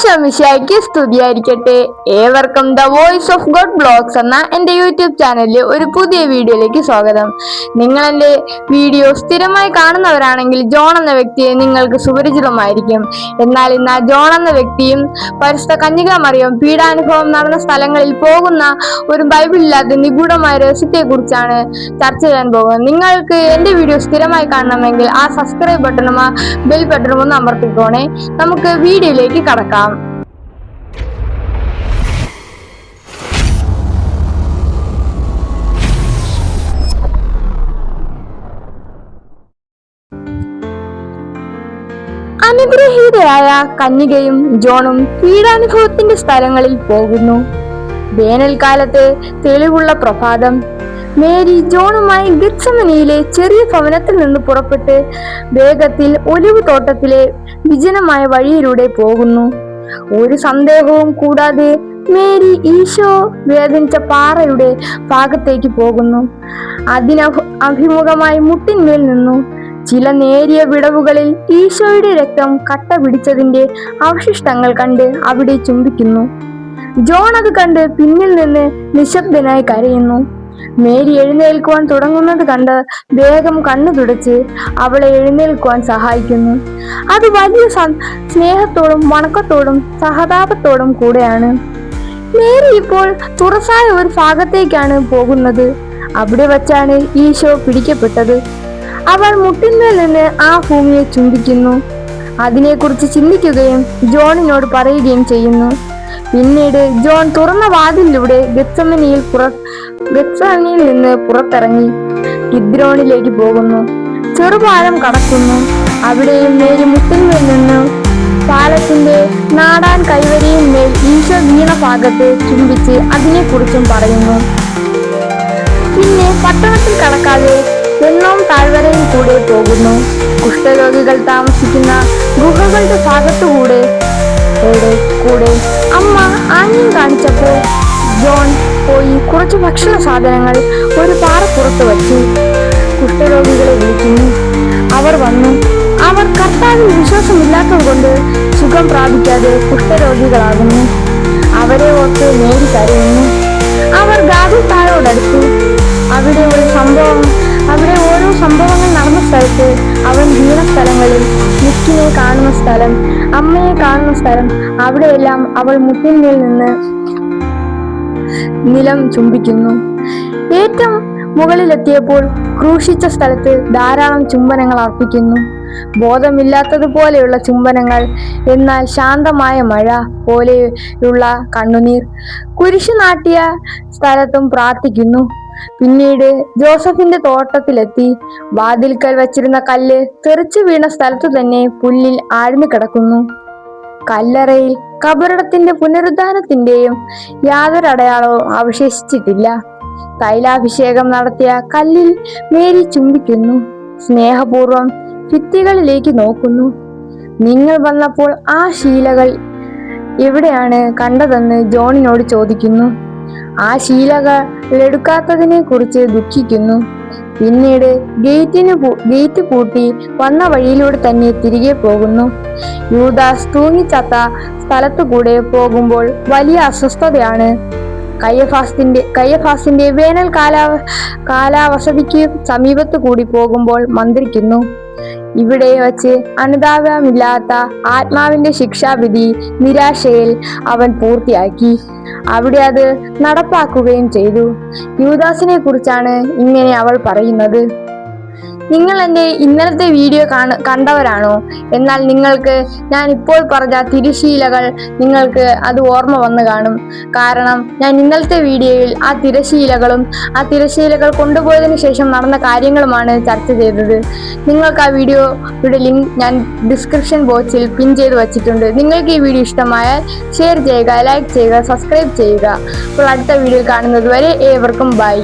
ഈശോമിശിയായിക്ക് സ്തുതിയായിരിക്കട്ടെ. ഏവർക്കും the voice of God blogs എന്ന എന്റെ യൂട്യൂബ് ചാനലിലെ ഒരു പുതിയ വീഡിയോയിലേക്ക് സ്വാഗതം. നിങ്ങൾ എന്റെ വീഡിയോ സ്ഥിരമായി കാണുന്നവരാണെങ്കിൽ ജോൺ എന്ന വ്യക്തിയെ നിങ്ങൾക്ക് സുപരിചിതമായിരിക്കും. എന്നാൽ ഇന്ന് ജോൺ എന്ന വ്യക്തിയും പരിസ്ഥ കന്യക മറിയും പീഡാനുഭവം നടന്ന സ്ഥലങ്ങളിൽ പോകുന്ന ഒരു ബൈബിളില്ലാത്ത നിഗൂഢമായ രഹസ്യത്തെക്കുറിച്ചാണ് ചർച്ച ചെയ്യാൻ പോകുന്നത്. നിങ്ങൾക്ക് എന്റെ വീഡിയോ സ്ഥിരമായി കാണണമെങ്കിൽ ആ സബ്സ്ക്രൈബ് ബട്ടണും ആ ബെൽ ബട്ടണും ഒന്ന് അമർത്തിക്കോണേ. നമുക്ക് വീഡിയോയിലേക്ക് കടക്കാം. അനുഗ്രഹീതരായ കന്യകയും ജോണും പീഡാനുഭവത്തിന്റെ സ്ഥലങ്ങളിൽ പോകുന്നു. വേനൽക്കാലത്തെ തെളിവുള്ള പ്രഭാതം. മേരി ജോണുമായി ഗിത്സമനിയിലെ ചെറിയ ഭവനത്തിൽ നിന്ന് പുറപ്പെട്ട് വേഗത്തിൽ ഒലിവ് തോട്ടത്തിലെ വിജനമായ വഴിയിലൂടെ പോകുന്നു. ഒരു സന്ദേഹവും കൂടാതെ മേരി ഈശോ വേദനിച്ച പാറയുടെ ഭാഗത്തേക്ക് പോകുന്നു. അതിന് അഭിമുഖമായി മുട്ടിന്മേൽ നിന്നു. ചില നേരിയ വിടവുകളിൽ ഈശോയുടെ രക്തം കട്ട പിടിച്ചതിന്റെ അവശിഷ്ടങ്ങൾ കണ്ട് അവിടെ ചുംബിക്കുന്നു. ജോൺ അത് കണ്ട് പിന്നിൽ നിന്ന് നിശബ്ദനായി കരയുന്നു. മേരി എഴുന്നേൽക്കുവാൻ തുടങ്ങുന്നത് കണ്ട് വേഗം കണ്ണു തുടച്ച് അവളെ എഴുന്നേൽക്കുവാൻ സഹായിക്കുന്നു. അത് വലിയ സ്നേഹത്തോടും വണക്കത്തോടും സഹതാപത്തോടും കൂടെയാണ്. മേരി ഇപ്പോൾ തുറസായ ഒരു ഭാഗത്തേക്കാണ് പോകുന്നത്. അവിടെ വച്ചാണ് ഈശോ പിടിക്കപ്പെട്ടത്. അവൾ മുട്ടിന്മേൽ നിന്ന് ആ ഭൂമിയെ ചുംബിക്കുന്നു. അതിനെക്കുറിച്ച് ചിന്തിക്കുകയും ജോണിനോട് പറയുകയും ചെയ്യുന്നു. പിന്നീട് ജോൺ തുറന്ന വാതിലിലൂടെ ഗത്സമനിയിൽ പുറ ഗത്സമനിയിൽ നിന്ന് പുറത്തിറങ്ങി കിദ്രോണിലേക്ക് പോകുന്നു. ചെറുപാലം കടക്കുന്നു. അവിടെയും മേരി മുട്ടിന്മേൽ നിന്ന് പാലത്തിന്റെ നാടാൻ കൈവരിയും മേൽ ഈശോ വീണ ഭാഗത്തെ ചുംബിച്ച് അതിനെക്കുറിച്ചും പറയുന്നു. പിന്നെ പട്ടണത്തിൽ കടക്കാതെ എണ്ണവും താഴ്വരയും കൂടെ പോകുന്നു. കുഷ്ഠരോഗികൾ താമസിക്കുന്ന ഗുഹകളുടെ ഭാഗത്തുകൂടെ കൂടെ അമ്മ ആഞ്ഞും കാണിച്ചപ്പോൾ ജോൺ പോയി കുറച്ച് ഭക്ഷണ സാധനങ്ങൾ ഒരു പാറപ്പുറത്ത് വച്ചു. കുഷ്ഠരോഗികളെ വിളിക്കുന്നു. അവർ വന്നു. അവർ കർത്താവിൽ വിശ്വാസമില്ലാത്തത് കൊണ്ട് സുഖം പ്രാപിക്കാതെ കുഷ്ഠരോഗികളാകുന്നു. അവരെ ഓർത്ത് നേടി കരയുന്നു അവർ ഗാദുത്തായോടടുത്തു അവിടെ ഒരു സംഭവം സംഭവങ്ങൾ നടന്ന സ്ഥലത്ത് അവൻ വീണ സ്ഥലങ്ങളിൽ മുക്കിനെ കാണുന്ന സ്ഥലം അമ്മയെ കാണുന്ന സ്ഥലം അവിടെയെല്ലാം അവൾ മുട്ടിന്മേൽ നിന്ന് നിലം ചുംബിക്കുന്നു. ഏറ്റവും മുകളിലെത്തിയപ്പോൾ ക്രൂശിച്ച സ്ഥലത്ത് ധാരാളം ചുംബനങ്ങൾ അർപ്പിക്കുന്നു. ബോധമില്ലാത്തതുപോലെയുള്ള ചുംബനങ്ങൾ എന്നാൽ ശാന്തമായ മഴ പോലെയുള്ള കണ്ണുനീർ. കുരിശു നാട്ടിയ സ്ഥലത്തും പ്രാർത്ഥിക്കുന്നു. പിന്നീട് ജോസഫിന്റെ തോട്ടത്തിലെത്തി. വാതിൽക്കൽ വച്ചിരുന്ന കല്ല് തെറിച്ചു വീണ സ്ഥലത്തു തന്നെ പുല്ലിൽ ആഴ്ന്നു കിടക്കുന്നു. കല്ലറയിൽ കബറിടത്തിന്റെ പുനരുദ്ധാനത്തിന്റെയും യാതൊരു അടയാളവും അവശേഷിച്ചിട്ടില്ല. തൈലാഭിഷേകം നടത്തിയ കല്ലിൽ മേരി ചുംബിക്കുന്നു. സ്നേഹപൂർവം ഭിത്തികളിലേക്ക് നോക്കുന്നു. നിങ്ങൾ വന്നപ്പോൾ ആ ശീലകൾ എവിടെയാണ് കണ്ടതെന്ന് ജോണിനോട് ചോദിക്കുന്നു. ആ ശീലകൾ എടുക്കാത്തതിനെ കുറിച്ച് ദുഃഖിക്കുന്നു. പിന്നീട് ഗേറ്റിന് ഗേറ്റ് പൂട്ടി വന്ന വഴിയിലൂടെ തന്നെ തിരികെ പോകുന്നു. യൂദാസ് തൂങ്ങിച്ചത്ത സ്ഥലത്തുകൂടെ പോകുമ്പോൾ വലിയ അസ്വസ്ഥതയാണ്. കയ്യഫാസിന്റെ കയ്യഫാസിന്റെ വേനൽ കാലാവ കാലാവസതിക്ക് സമീപത്തു കൂടി പോകുമ്പോൾ മന്ത്രിക്കുന്നു. ഇവിടെ വച്ച് അനുതാപമില്ലാത്ത ആത്മാവിന്റെ ശിക്ഷാവിധി നിരാശയിൽ അവൻ പൂർത്തിയാക്കി. അവിടെ അത് നടപ്പാക്കുകയും ചെയ്തു. യൂദാസിനെ കുറിച്ചാണ് ഇങ്ങനെ അവൾ പറയുന്നത്. നിങ്ങൾ എന്റെ ഇന്നലത്തെ വീഡിയോ കാണ കണ്ടവരാണോ? എന്നാൽ നിങ്ങൾക്ക് ഞാൻ ഇപ്പോൾ പറഞ്ഞ തിരശീലകൾ നിങ്ങൾക്ക് അത് ഓർമ്മ വന്നു കാണും. കാരണം ഞാൻ ഇന്നലത്തെ വീഡിയോയിൽ ആ തിരശീലകളും ആ തിരശീലകൾ കൊണ്ടുപോയതിനു ശേഷം നടന്ന കാര്യങ്ങളുമാണ് ചർച്ച ചെയ്തത്. നിങ്ങൾക്ക് ആ വീഡിയോയുടെ ലിങ്ക് ഞാൻ ഡിസ്ക്രിപ്ഷൻ ബോക്സിൽ പിൻ ചെയ്ത് വച്ചിട്ടുണ്ട്. നിങ്ങൾക്ക് ഈ വീഡിയോ ഇഷ്ടമായാൽ ഷെയർ ചെയ്യുക ലൈക്ക് ചെയ്യുക സബ്സ്ക്രൈബ് ചെയ്യുക. അപ്പോൾ അടുത്ത വീഡിയോ കാണുന്നത് വരെ ഏവർക്കും ബൈ.